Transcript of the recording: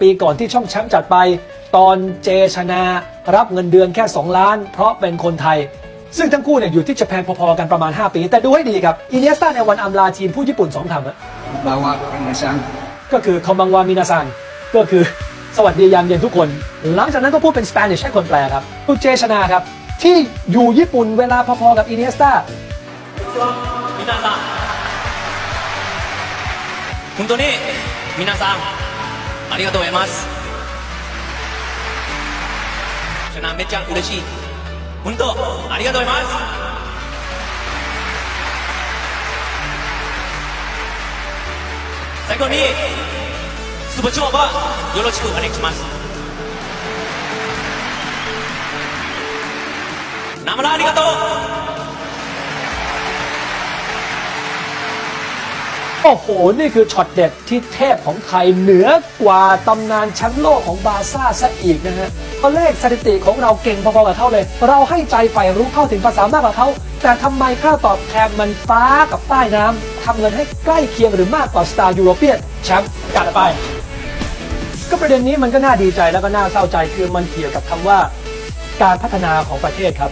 ปีก่อนที่ช่องแชมป์จัดไป ตอนเจชนะรับเงินเดือนแค่ 2 ล้าน เพราะเป็นคนไทย ซึ่งทั้งคู่เนี่ยอยู่ที่จะแพนพอๆกันประมาณ 5 ปี แต่ดูให้ดีครับอิเนียสตาในวันอัมลาทีมผู้ญี่ปุ่น 2คำอะบาวะมินาซังก็คือคอมบังวามินาซังก็คือสวัสดียามเย็นทุกคน หลังจากนั้นก็พูดเป็นสเปนิชให้คนแปลครับคุณเจชนะครับ ที่อยู่ญี่ปุ่นเวลาพอๆกับอิเนียสตามินาซังคุณตัวนี้มินาซัง ありがとうございます。めっちゃ嬉しい。本当ありがとうございます。最後にスポチョーバよろしくお願いします。ナムラありがとう。 โอ้โห นี่คือช็อตเด็ดที่เทพของไทยเหนือกว่าตำนานแชมป์โลกของบาซ่าซะอีกนะฮะเพราะเลขสถิติของเราเก่งพอๆกับเขาเลย เราให้ใจใฝ่รู้เข้าถึงภาษามากกว่าเขา แต่ทำไมค่าตอบแทนมันฟ้ากับใต้น้ำทำเงินให้ใกล้เคียงหรือมากกว่าสตาร์ยูโรเปียนแชมป์กัดไป ก็ประเด็นนี้มันก็น่าดีใจแล้วก็น่าเศร้าใจคือมันเกี่ยวกับคำว่า การพัฒนาของประเทศครับ